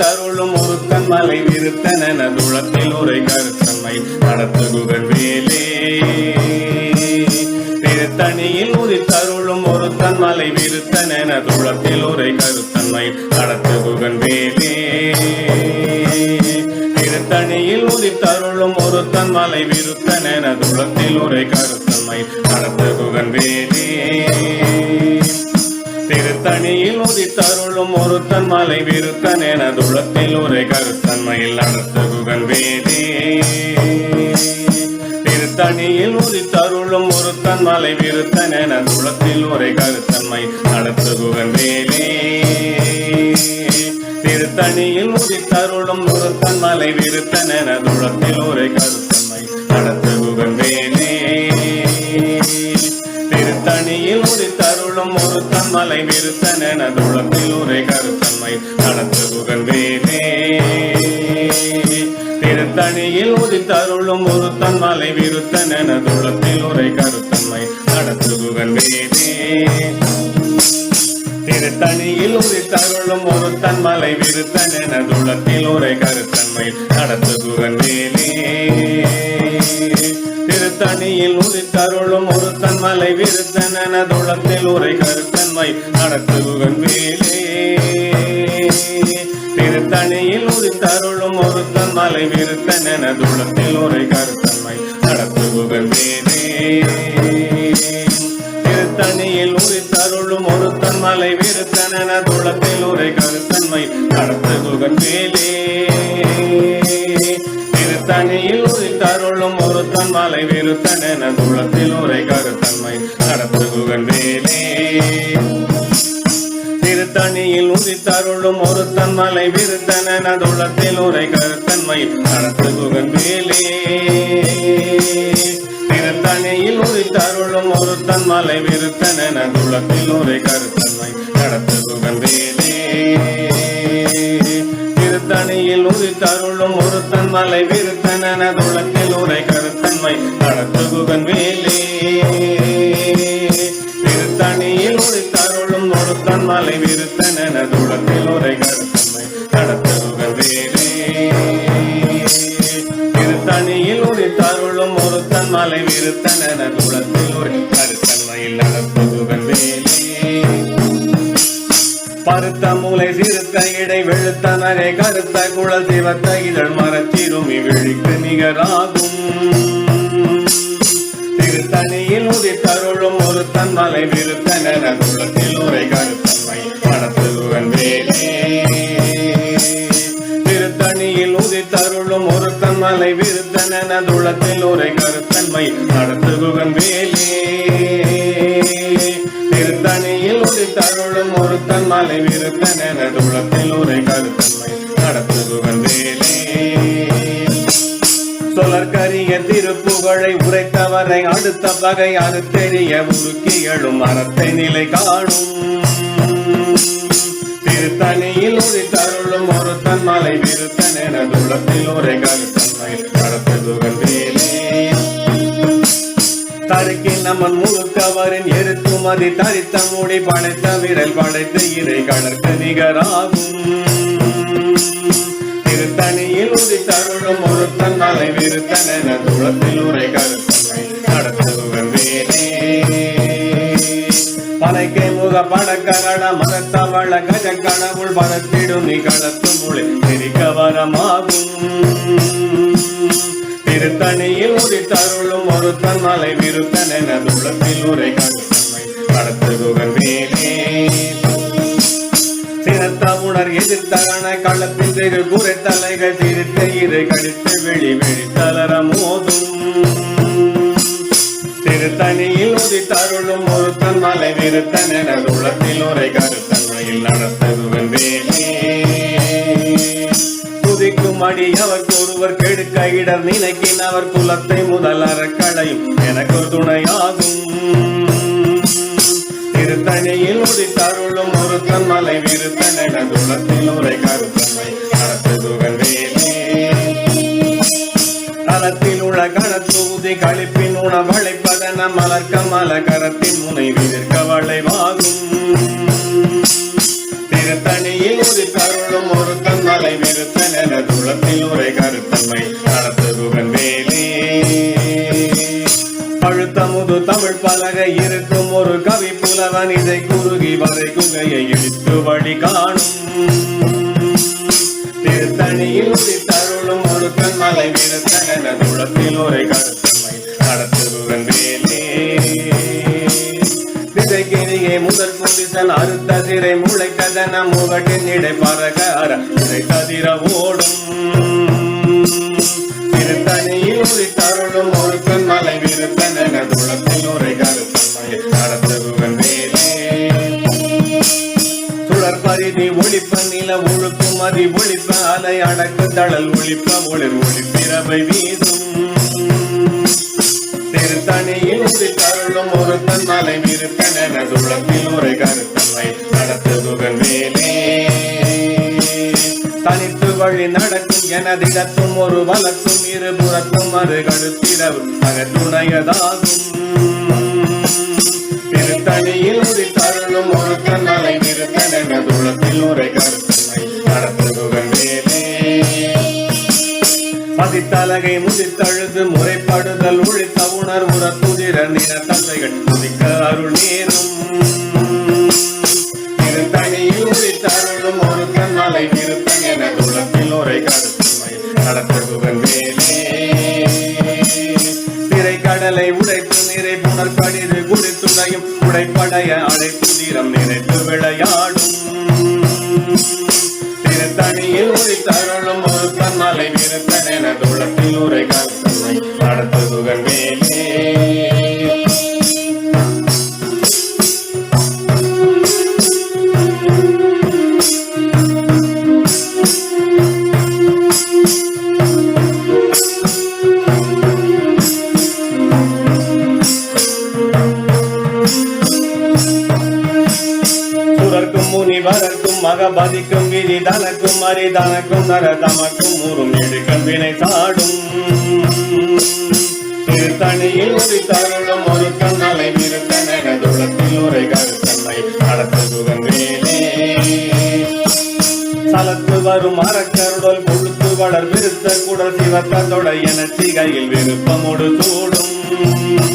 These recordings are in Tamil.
தருளும் உதித்தருளும் ஒருத்தன் மலை விருத்தனென துளத்தில் உரை கருத்தன்மை நடத்துகுகள் வேலே திருத்தணியில் உதித்தருளும் ஒருத்தன் மலை விருத்தன துளத்தில் உரை கருத்தன்மை நடத்துகுகள் வேலே திருத்தணியில் உதித்தருளும் ஒருத்தன் மலை விருத்தன துளத்தில் உரை கருத்தன்மை நடத்துகுகள் வேலே திருத்தணியில் உதித்தருளும் ஒருத்தன் மலை விருத்தன் என துளத்தில் உரை கருத்தன்மையில் நடத்துகுகன் வேதே. திருத்தணியில் உதித்தருளும் ஒருத்தன் மலை விருத்தன் என துளத்தில் உரை கருத்தன்மை நடத்துகுகன் வேலே திருத்தணியில் உதித்தருளும் ஒருத்தன் மலை விருத்தன் என துளத்தில் உரை கருத்தன்மை நடத்துகுகன் மலை விருத்தன் என துளத்தில் உரை கருத்தன்மை. நடத்து புகழ்வேனே திருத்தணியில் உதித்தருளும் ஒருத்தன் மலை விருத்தன் என துளத்தில் உரை கருத்தன்மை. நடத்து புகழ்வேனே திருத்தணியில் உதித்தருளும் ஒருத்தன் மலை விருத்தன் என துளத்தில் உரை கருத்தன்மை. நடத்து புகழ்வேனே தனியில் உதித்தருளும் ஒருத்தன் மலை விருத்தன் என துளத்தில் உரை கருத்தன்மை நடத்துகுகன் வேலே திருத்தணியில் உதித்தருளும் ஒருத்தன் மலை விருத்தன் என துளத்தில் உரை கருத்தன்மை நடத்துகுகன் வேலே திருத்தணியில் உரித்தருளும் ஒருத்தன் மலை விருத்தன் என துளத்தில் உரை கருத்தன்மை நடத்துகுகன் வேலே திருத்தணியில் உரித்தருளும் ஒருத்தன் மலை விருத்தன் குளத்தில் உரை கருத்தன்மை. நடத்துகுகன் வேலே திருத்தணியில் உதித்தருளும் ஒரு தன்மலை விருத்தன என துளத்தில் உரை கருத்தன்மை. நடத்துகுகன் வேலே திருத்தணியில் உதித்தருளும் ஒரு தன்மலை விருத்தன என துளத்தில் உரை கருத்தன்மை. நடத்துகுகன் வேலே திருத்தணியில் உதித்தருளும் ஒரு தன்மலை விருத்தன என துளத்தில் உரை கருத்தன்மை வேலே திருத்தணியில் ஒழித்தருளும் ஒருத்தன் மலை விருத்தன் என துளத்தில் உரை கருத்தன்மை நடத்துகுகன் வேலே திருத்தணியில் ஒழித்தருளும் ஒருத்தன் மலை விருத்தன் என துளத்தில் உரை கருத்தன்மையில் நடத்துகுகன் வேலே பருத்த மூலை சிறுத்த இடை வெளுத்த நகை கருத்த குழல் சிவத்த இதழ் மரத்திருமி விழிக்கு நிகராகும். திருத்தணியில் உதித்தருளும் ஒரு தன்மலை விருத்தன குளத்தில் உரை கருத்தன்மை நடத்துவன் வேலே திருத்தணியில் உதித்தருளும் ஒரு தன்மலை விருத்தன துளத்தில் உரை கருத்தன்மை நடத்துகுகன் வேலே திருத்தணியில் உதித்தருளும் ஒருத்தன் மலை விருத்தன் என துளத்தில் உரை கருத்தன்மை நடத்துகுவன் வேலே சொலற்கரிய திருப்புகழை உரைத்தவரை அடுத்த வகை அறுத்தெறிய உருக்கி எழும் அறத்தை நிலை காணும். திருத்தணியில் உதித்தருளும் ஒருத்தன் மலை விருத்தன் என துளத்தில் உரை கருத்தன்மை நடத்துகுவன் வேலே தருக்கி நமன் முழுக்கவரின் எருத்துமதி தரித்த மூடி படைத்த விரல் படைத்த இறை கடற்க நிகராகும். திருத்தணியில் உதித்தருளும் ஒருத்தன் மலை விருத்தன் என துளத்தில் உரை கருத்தன்மை நடத்துவன் வேலே பனைக்கை முக படக்கரட மரத்தவள கஜ கடவுள் பரத்திடும் நிகழத்து மொழி திரிக்க வரமாகும். திருத்தணியில் உதித்தருளும் ஒருத்தன் மலை விருத்தன் என துளத்தில் உரை கருத்தன்மை கடத்துகுகன் வேலே உணர் களத்தில் களத்தின் திரு குறை திருத்த இரு கடித்து வெளி வெளி தளர மோதும். திருத்தணியில் உதித்தருளும் ஒருத்தன் மலை விருத்தன் என துளத்தில் உரை கருத்தன்மையில் நடத்துகுவன் வேலே. துதிக்கும் அடி அவர் ஒருவர் கெடுக்க இடர் நினைக்கின் அவர் குலத்தை முதல் அறக்களையும் எனக்கு துணையாகும். திருத்தணியில் உதித்தருளும் ஒருத்தன் மலை விருத்தன என துளத்தில் உரை கருத்தன்மை நடத்துதுகன் வேலே களத்தில் உள்ள கணத்தூதி கழிப்பின் உணவழைப்பதன மலர்க்க மல கரத்தின் முனை விதிர்க்க வளைவாகும். திருத்தணியில் உதித்தருளும் கருளும் ஒரு தன்மலை விருத்தன் என துளத்தில் உரை கருத்தன்மை நடத்துகுவன் வேலே பழுத்தமுது தமிழ் பலகை இருக்கும் ஒரு கவி புலவன் இதை குறுகி வரை குகையை இடித்து வழி காணும். திருத்தணியில் தருளும் ஒரு கண்மலை விருத்தன் என துளத்தில் ஒரு கருத்தன்மை நடத்துவன் வேலே. திசைக்கிரியே முதல் குடிசல் அறுத்த சிறை முளைக்கதன முகட்டின் இடை பரகார இதை ததிர ஓடும். திருத்தணியில் ஒரு தருளும் ஒரு கண்மலை விருத்தன் என துளத்தில் சுழற் ஒழிப்ப நில ஒழுக்கும் அதி ஒழிப்ப அலை அடக்கு தழல் ஒழிப்ப ஒளிர் ஒளிப்பிறவை வீசும் திருத்தணியில் உதி தருளும் ஒரு தன்மலை விருப்பன் துளத்தில் ஒரு கருத்தன்மை. நடத்துகுகன் மேலே. தனித்து வழி நடக்கும் எனதிடத்தும் ஒரு வழக்கும் இருபுறத்தும் அது கழுத்திரவு அகத்துணையதாகும். திருத்தணியில் உதித்த தருளும் ஒரு தன்னலை விருத்தன் என தூளத்தில் உரை கருத்தன்மை நடத்துகுகன் வேலே பதித்தலகை முதித்தழுது முறைப்படுதல் உழித்த உணர்வுற துதிர நிற தந்தைகள் துதிக்க அருள் நேரும். திருத்தணியில் உதித்தருளும் ஒரு தன்னலை விருத்தன் என தூளத்தில் உரை கருத்தன்மை நடத்துகுகன் வேலே திரை கடலை உடைத்து நிறை புனர் கடிது குடித்துடையும் உடைப்படைய அடை புதிரம் நினைத்து விளையாடும். திருத்தணியில் ஒரு தருணம் ஒரு தன்மலை நிறுத்தன துளத்தில் உரை கருத்தன்மை நடத்துகுகன் வேலே முனிவரர்க்கும் மகபதிக்கும் விதி தனக்கும் அரிதனக்கும் நர தமக்கும் ஊரும் எடுக்கும் வினை தாடும் திருத்தணியில் ஒரு தருணம் ஒரு கண்ணலை விருத்தன் என துளத்தில் ஒரு கருத்தன்மை நடத்துகுகன் வேலே சலத்து வரும் அறக்கருடல் கொழுத்து வளர் விருத்த குடல் சிவத்தொட என சிகையில் விருப்பமோடு சூடும்.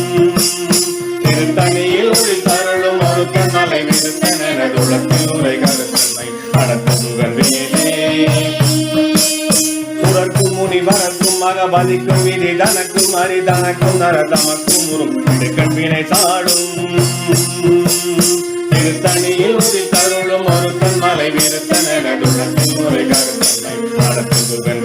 பலிக்கும் இது தனக்கும் விதி தனக்கும் நர தமக்கும் உறும். இடுக்கண் வினை சாடும். திருத்தணியில் ஒரு தருளும் ஒரு தன்மலை விருத்தன் என துளத்தில் உரை கருத்தன்மை. நடத்துகுகன்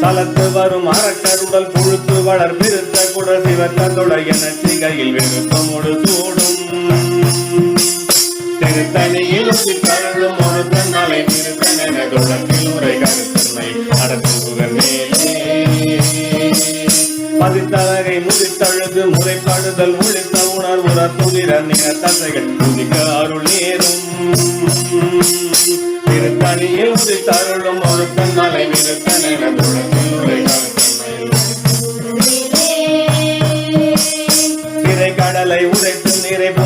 தளத்து வரும் அறக்கருடல் புழுத்து வளர் பிரித்த குடல் சிவத்தொட என சிகையில் விருப்பமோடு சூடும். திருத்தணியில் கருளும் ஒரு தன்மலை திருத்தன் என உரை கருத்தன்மை நடத்துகுகன் பதித்தலகை முதித்தழுது முறைப்படுதல் உழைத்த உணர்வுற துதிர நிற தசைகள் துதிக்க அருள் நேரும். திருத்தணியில் உதித்தருளும் ஒரு தன்மலை விருத்தன் என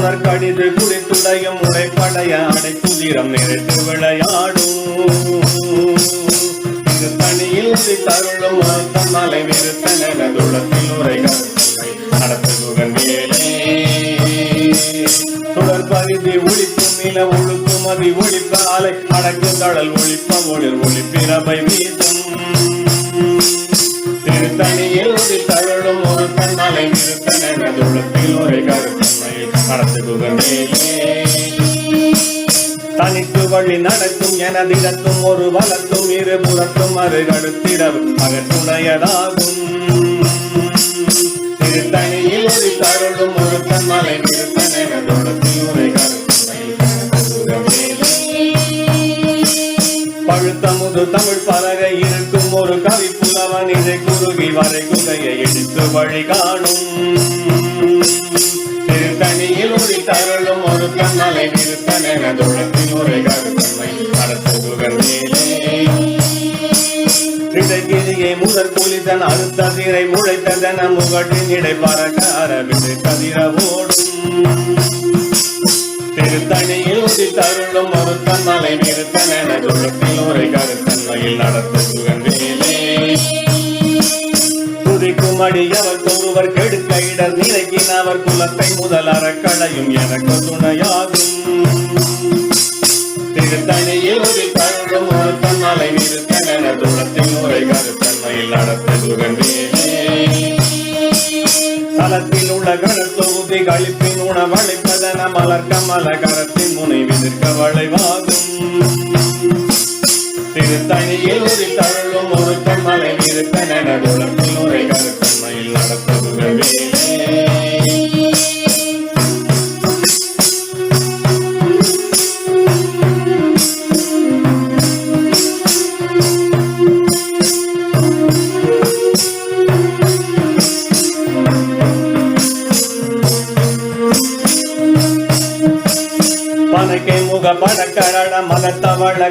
மலர் கடிது குடித்துடையும் உடைப்படைய அடை குதிரம் நிறைத்து விளையாடும். இது தனியில் தருளும் ஒருத்தன் மலை விருத்தன் என துளத்தில் உரை கருத்தன்மை நடத்துகுகன் வேலே சுடர் பரிதி ஒழிக்கும் நில ஒழுக்கும் அதி ஒழிப்ப அலை ஒழிப்ப ஒளிர் ஒளிப்பிறவை வீசும். தனியில் ஒரு தழும் ஒரு தன்மலை நிறுத்தன் என ஒரு கருத்தன்மை. நடத்துகுகன் வேலே தனித்து வழி நடக்கும் எனதிடத்தும் ஒரு வளத்தும் இரு புறத்தும் அருகடுத்திடவு. அகத்துணையதாகும் திருத்தணியில் ஒரு தருளும் ஒரு தன்மலை நிறுத்தன் என ஒரு தமுது தமிழ் பலக இருக்கும் ஒரு கவி புலவன் இதை குறுகி வரை குகையை எடுத்து வழி காணும். திருத்தணியில் மலை நிறுத்தன துளத்தில் உரை கருத்தன்மை நடத்துகுகன் மேலே. இடைக்கிரியை முதற் புலிதன் அழுத்த திரை முளைத்ததன முகட்டின் இடை பறக்க விதை கதிர ஓடும். திருத்தணியில் உதி தருளும் ஒருத்தன் மலை நிறுத்தன துளத்தில் உரை கருத்தன்மையில் நடத்துகுகன் மேலே. துதிக்கும் அடியவர் ஒருவர் கெடுக்க இடர் நிலைக்கின் அவர் குலத்தை முதல் அறக்களையும் எனக்கு துணையாகும். திருத்தணியில் ஒரு தருணம் ஒரு தன்மலை நிறுத்தன துளத்தின் உரை கருத்தன்மையில் நடத்துகுகன் தலத்தில் உள்ள தொகுதி கழிப்பின் உணவளிப்பதன மலர் கமல கரத்தின் முனை வளைவாகும். திருத்தணியில் ஒரு தருளும் ஒரு கமலை இருக்க துளத்தின் உரை கருத்தன்மையில் நடத்துகுகன்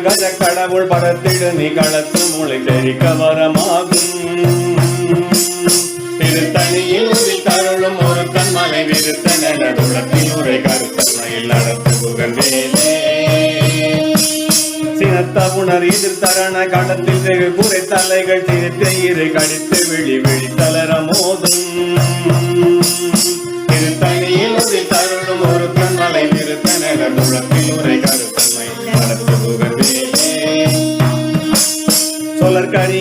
மலத்தவள கஜ கடவுள் படத்திடு நிகழத்து மொழி தெரிக்க வரமாகும். திருத்தணியில் தருளும் ஒரு தன்மலை விருத்த நடத்துளத்தில் உரை கருத்தன்மையில் நடத்துகுகன் வேலே சினத்த எதிர் தரண கடத்தில் வெகு குறை தலைகள் சிரித்த இரு கடித்து விழி விழி தளர மோதும்.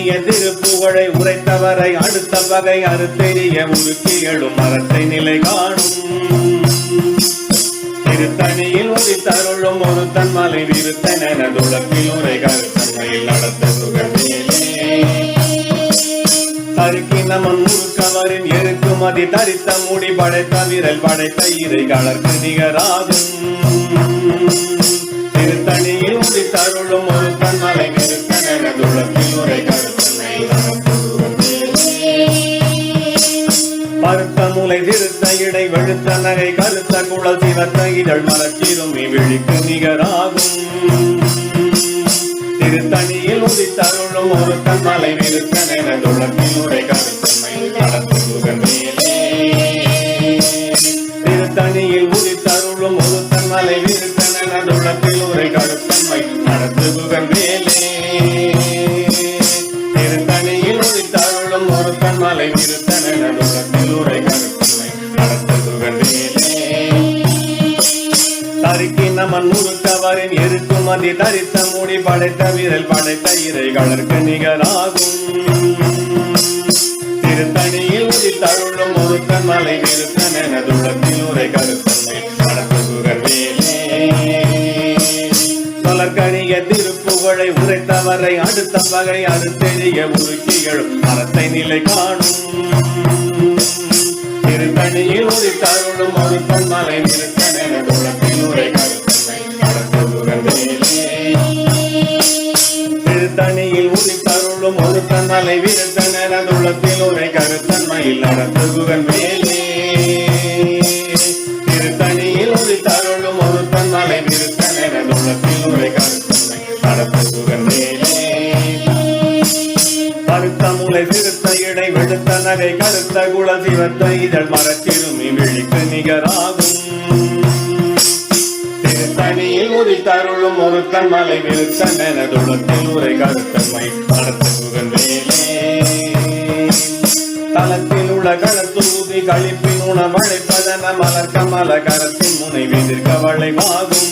சொலற்கரிய திருப்புகழை உரைத்தவரை அடுத்த வகை அறுத்தெறிய உருக்கி எழும் மரத்தை நிலை காணும். திருத்தணியில் ஒரு தருளும் ஒரு தன்மலை விருத்தன துளத்தில் உரை கருத்தன்மையில் நடத்த தருக்கி முழுக்கவரின் எருக்குமதி தரித்த முடி படைத்த விரல் படைத்த இறை கலர்க்கு நிகராகும். திருத்தணியில் உதி தருளும் ஒரு தன்மலை விருத்தன துளத்தில் உரை கருத்தனை மறுத்த முலை திருத்த இடை வெளுத்த நகை கருத்த குழல் சிவத்த இதழ் மலச்சிறுமி விழிக்கு நிகராகும். திருத்தணியில் உதி தருளும் ஒரு தன்மலை நிறுத்தன துளத்தில் கருத்தமை முறுக்கவரின் தரித்த மூடி படைத்த விரல் படைத்த இறைகளுக்கு நிகராகும். திருத்தணியில் உதித்தருளும் ஒருத்த மலை நிறுத்தன் நிறுத்தன துளத்தில் உரை கருத்தன்மை நடத்துகுகன் திருப்புகழை உரைத்தவரை அடுத்த வகை அறுத்தெறிய உருக்கிகளும் மரத்தை நிலை காணும். திருத்தணியில் உதித்தருளும் தருளும் மலை நிறுத்தன் நிறுத்தன துளத்தில் ஒரு தன்னலை விருத்தன உரை கருத்தன்மையில் நடத்துகுகன் மேலே. திருத்தணியில் ஒரு தருளும் ஒரு தன்மலை விருத்தன துளத்தில் உரை கருத்தன்மை நடத்துகுகன் மேலே. கருத்த முலை சிறுத்த இடை வெளுத்த நரை கருத்த குல சிவத்த இதழ் மரச்சிறுமி விழிக்கு நிகராகும். திருத்தணியில் உதி தருளும் ஒரு தன்மலை விருத்தன துளத்தில் உரை கருத்தன்மை நடத்துகுகன் வேலே தலத்தில் உள்ள கணத்தூதி கழிப்பின் உணவழைப்பதன மலர் கமல கரத்தின் முனை விதிர்க்க வளைவாகும்.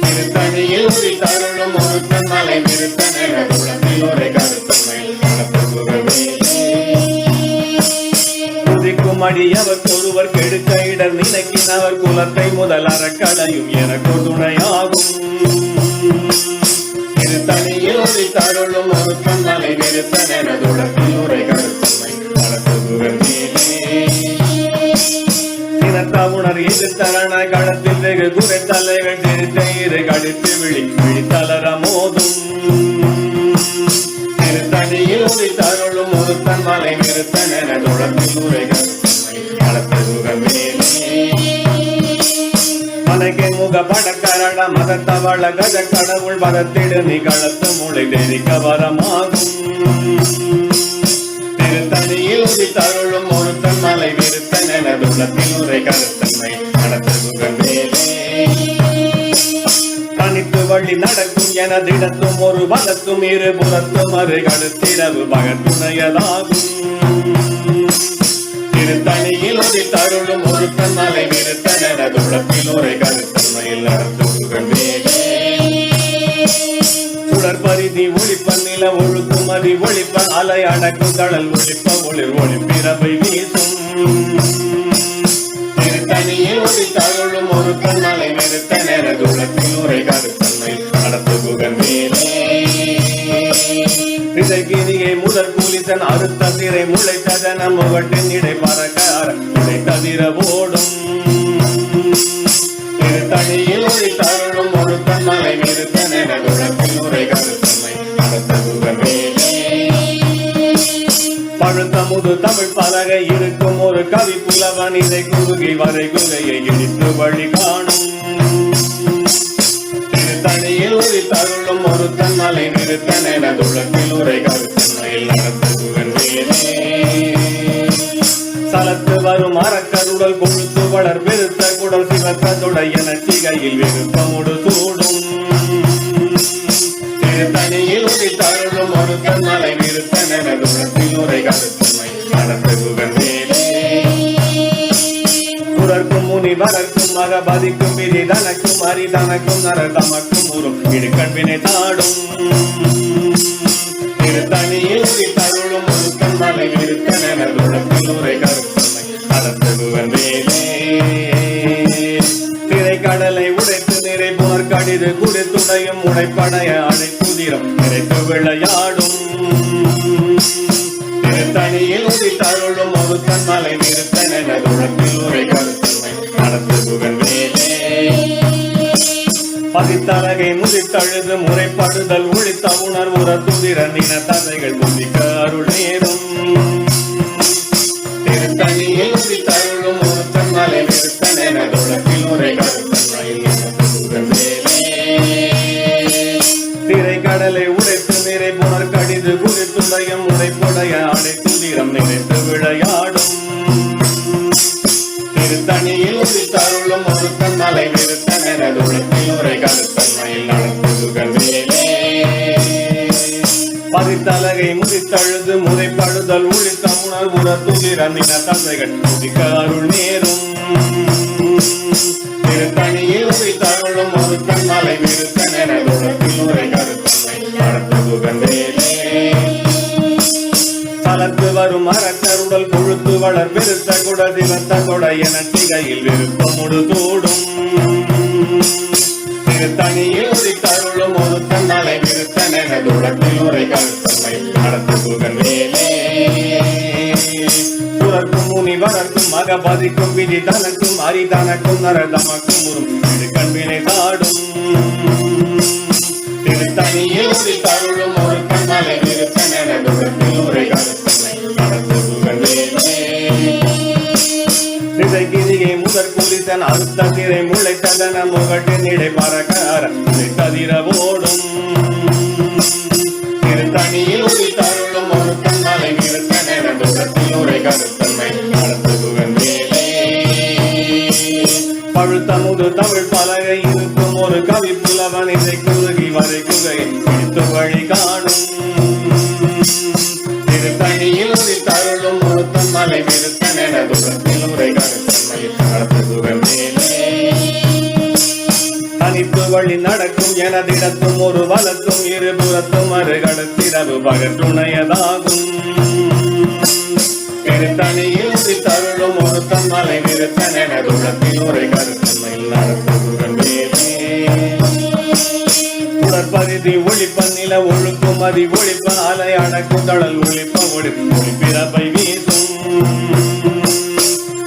திருத்தணியில் உதி தருளும் ஒரு தன்மலை விருத்தன துதிக்கும் அடியவர் ஒருவர் கெடுக்க இடர் நினைக்கினவர் குலத்தை முதல் அறக்கடையும் எனக்கு துணையாகும். திருத்தணியில் ஒரு தருளும் ஒரு கண்ணலை நிறுத்தன துளத்தில் உரை கருத்தன்மை. தினத்தவுணர் இது தரண கடத்தில் வெகு குறை தலைகள் திருத்த இரு கடித்து விழி விழித்தளர மோதும். திருத்தணியில் ஒரு தருளும் ஒரு தன்மலை நிறுத்தன துளத்தில் உரைகள் முக படக்கரட மதத்தவள கத கடவுள் மதத்திடு நிகழத்து களத்து தெரிக்க வரமாகும். திருத்தணியில் உதித்தருளும் ஒருத்தன் மலை விருத்தன் எனது துளத்தில் உரை கருத்தன்மை தனித்து வழி நடக்கும் எனதிடத்தும் ஒரு பலத்தும் இரு புறத்தும் அரு பகத்துணையதாகும். திருத்தணியில் ஒரு தருளும் ஒரு தன்னலை விருத்தன துளத்தில் ஒரு கருத்தன்மையில் நடத்துகுகன் வேலே சுடற்பரிதி ஒளிப்ப நில ஒழுக்கும் அதி ஒளிப்ப அலை அடக்கும் கடல் ஒளிப்ப ஒளிர் ஒளிப்பிறவை வீசும். திருத்தணியில் ஒரு தருளும் ஒரு தன்னலை நிறுத்த முதற் அறுத்த திரை முளைத்ததன முகட்டின் இடை பறக்கார இடை தவிர ஓடும். தனியில் ஒரு தருளும் ஒரு தன்மலை நிறுத்த நேர உரை கருத்தன்மை. நடத்துகுகன் மேலே பழுத்தமுது தமிழ் பலகை இருக்கும் ஒரு கவி புலவன் இதை குறுகி வரை குலையை இடித்து வழி காணும். தனியில் ஒரு தருளும் ஒரு தன்மலை நிறுத்த நேரதுளத்தில் உரை கருத்து சலத்து வரும் அறக்கருடல் கொழுத்து வளர் பெருத்த குடல் சிவத்த துடைய நட்டிகையில் விருப்பமுடு சூடும். திருத்தணியில் ஒரு தருளும் ஒரு மலை நிறுத்த நேரதுளத்தில் உரை கருத்தன்மை நடத்துகுவன் வேலே முனி வளர்க்கும் மகபதிக்கும் விதி தனக்கும் அரி தனக்கும் நர தமக்கும் உறும் இடுக்கண்பினை தாடும். நெனதுடத்தில் உரை கருத்தன்மை நடத்துகுவன் திரைக்கடலை உடைத்து நிறை போர் கடிது குடித்துடையும் உடைப்படைய அடை புதிரம் நிறைத்து விளையாடும். திருத்தணியில் உதி தருளும் ஒரு தன்மலை நிறுத்த உரை கருத்தன்மை நடத்துகுவன் வேலே பதித்தலகை முதித்தழுது முறைப்படுதல் உழித்த உணர்வுற துதிர நின ததைகள் முதிக்க அருளே. தலகை முதித்தழுது முறைப்படுதல் உழித்த உணர்வுற துதிர நின தந்தைகள். முதிக்க அருள் நேரும் திருத்தணியில் தருளும் ஒரு கண்ணாலை விருத்த நெனதுடத்தில் உரை கருத்து நடத்துகுகன் வேலே வரும் அறக்கருடல் கொழுத்து வளர் பெருத்த குட சிவத்த கொடைய நட்டிகையில் விருப்பமுடு தூடும். திருத்தணியில் தருளும் ஒரு தன்னலை விருத்த நெனதுடத்தில் உரை கருத்தன்மை வேலே சுரக்கும் முனி வளர்க்கும் மகபதிக்கும் விதி தனக்கும் அரி தனக்கும் உறும். கண்வினை தாடும். திருத்தணியில் தருளும் ஒரு கண்ணலை நிறுத்த நெனதுடத்தில் உரை கருத்தன்மை வேலே முதற் குளித்தன் திரை முளைத்ததன முகட்டின் இடை பறக்கார தவிர ஓடும். பழுத்தமுது தமிழ் பலகை இருக்கும் ஒரு கவி புலவன் இதை குறுகி வரை குகை பிடித்து வழி காணும் திருத்தணியில் ஒரு தருளும் ஒரு தன்மலை என தூரத்தில் உரை கருத்தன்மை நடத்துகுகன் தனித்து வழி நடக்கும் எனதிடத்தும் ஒரு வலத்தும் இருபுறத்தும் அருகடத்திரவு பகற்றுணையதாகும் திருத்தணியில் தருளும் ஒரு தன்மலை நிறுத்த நெனதுடத்தில் உரை கருத்தன்மையில் நடத்துகுகன் உடற்பரிதி ஒளிப்ப நில ஒழுக்கும் அதி ஒளிப்ப அலை அடக்கும் தடல் ஒழிப்ப ஒளி ஒளிப்பிறப்பை வீசும்.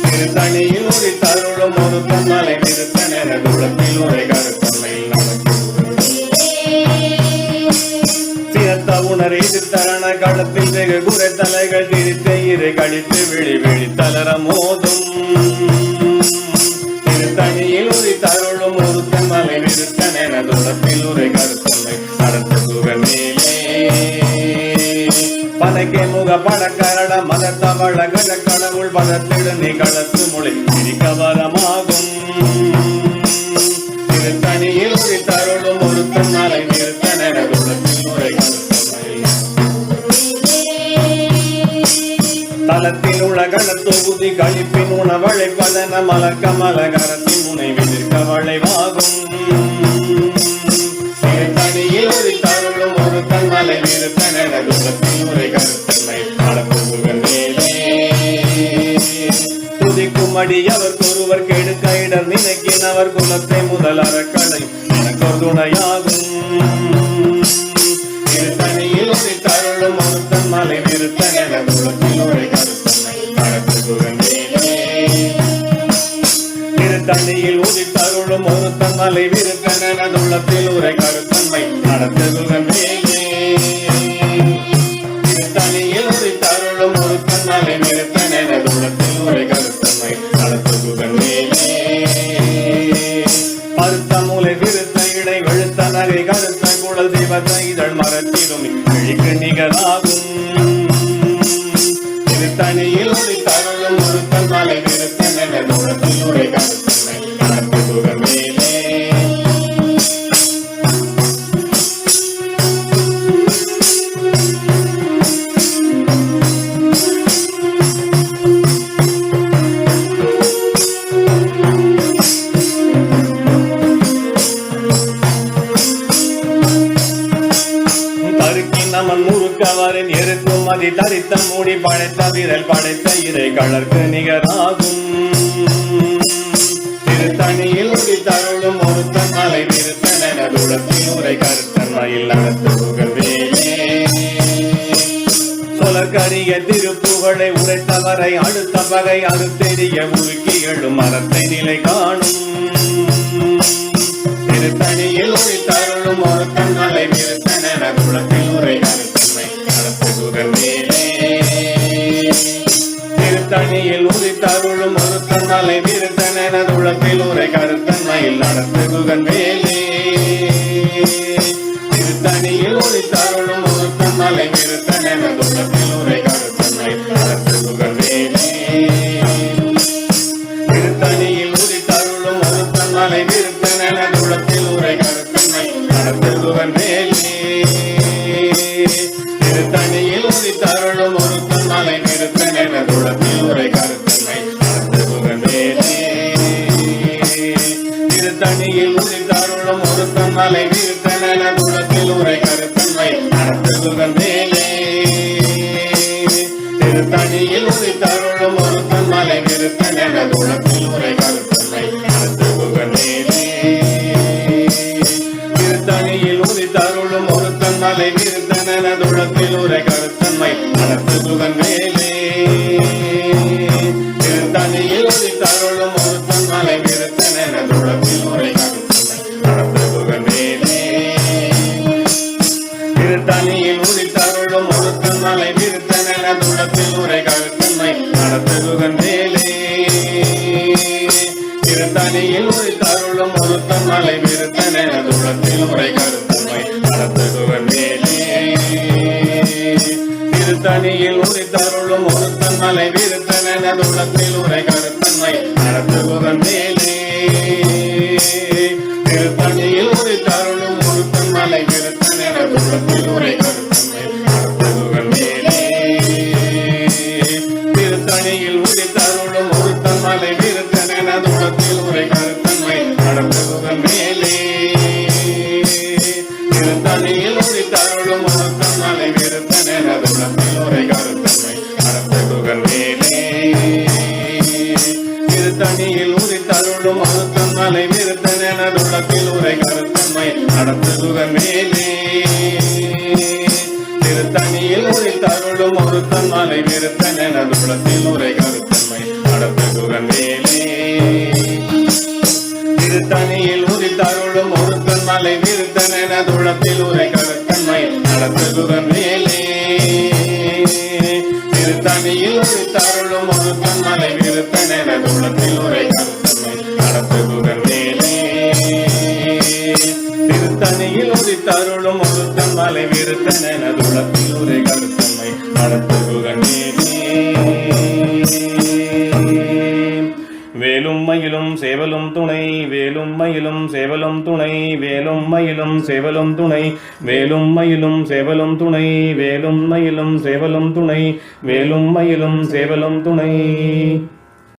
திருத்தணியில் ஒரு தருளும் ஒரு தன்மலை நிறுத்த நெனதுடத்தில் உரை கருத்தன்மையில் நடத்துகுகன் சிரத்த உணர் எதிர்த்தரண களத்தில் வெகு குறை தலைகள் தனித்து விழி விழி தளர மோதும். தனியில் உரி தருளும் ஒரு தமலை நிறுத்தன தொடத்தில் உரை கருத்துமை அடுத்த மேலே. பதக்கே முக படக்கரட மத தவழ கடவுள் பதத்திடு நிகழத்து மொழி. கவரமாக மனத்தின் உலகண தொகுதி கழிப்பின் உணவழை பதன மலர் கமல கரத்தின் முனை விதிர்க்க வளைவாகும் தனியில் ஒரு தருளும் ஒரு தன்மலை நிறுத்தன தூரத்தில் உரை கருத்தன்மை நடப்புகள் மேலே. அவர் ஒருவர் கெடுக்க இடர் நினைக்கினவர் குலத்தை முதல் அறக்கடை எனக்கு ஒரு துணையாகும். திருத்தணியில் ஒரு தருளும் ஒருத்தன் மலை நிறுத்தன குலத்தில் ஒரு திருத்தணியில் ஊதி தருளும் ஒரு மலை விருத்தன உள்ளத்தில் உரை கருத்தன்மை நடத்துகுகன் தனியில் திருத்தணியில் தருளும் ஒரு மலை நிறுத்தன உள்ளத்தில் உரை கருத்தன்மை நடத்துகுகன் பருத்த மூலை விருத்த இடை வெளுத்த நகை கருத்த குழல் சிவத்த இதழ் மரத்திலும் கிழிக்கு நிகராகும். தனியில் ஒரு தருளும் ஒரு மலை நிறுத்தன உள்ளத்தில் உரை கருத்தன்மை நடத்துகுகன் திருப்புகழை உரைத்தவரை அடுத்த பகை அறுத்தெறிய உருக்கி எழும் மரத்தை நிலை காணும். திருத்தணியில் உரை தருளும் ஒரு கண்ணலை நிறுத்தன குளத்தில் உரை கருத்தன்மை நடத்துகுகள் மேலே. திருத்தணியில் உரி தருளும் ஒரு தன்மலை நிறுத்தன குளத்தில் உரை கருத்தன்மையில் நடத்துகுகன் மேலே. தருளும் ஒரு தன்மலை நிறுத்தன குளத்தில் உரை கருத்தன்மை நடத்துகுகன் மேலே. திருத்தணியில் உரி தருளும் ஒரு தன்மலை நிறுத்தன குளத்தில் உரை கருத்தன்மை நடத்துகுகன் மேலே. திருத்தணியில் உரி தருளும் ஒரு தன்மலை நிறுத்தன குளத்தில் உரை கருத்தன்மை நடத்துகுகன் மேலே. திருத்தணியில் உதித்தருளும் ஒருத்தன் மலை நிறுத்தன துளத்தில் உரை கருத்தன்மை நடத்துவதன் மேலே. திருத்தணியில் ஒரு தருளும் ஒருத்தன் மலை நிறுத்தன துளத்தில் உரை கருத்தன்மை துளத்தில் கருத்தம்மை நடத்து சுகமேலே திருத்தணியில் உரை தருளும் ஒருத்தன் மலை நிறுத்தன துளத்தில் உரை கருத்தம்மை நடத்து சுகமேலே திருத்தணியில் உரி தருளும் ஒருத்தன் மலை நிறுத்தன துளத்தில் உரை கருத்தம்மை நடத்து சுகமேலே திருத்தணியில் உரி தருளும் ஒரு தன்மலை நிறுத்தன துளத்தில் உரை கருத்தம்மை நடத்து சுகமே மலை விருத்தன் எனதுளத்தில் உரை கருத்தன்மை வேலும் மயிலும் சேவலும் துணை வேலும் மயிலும் சேவலும் துணை வேலும் மயிலும் சேவலும் துணை வேலும் மயிலும் சேவலும் துணை வேலும் மயிலும் சேவலும் துணை வேலும் மயிலும் சேவலும் துணை.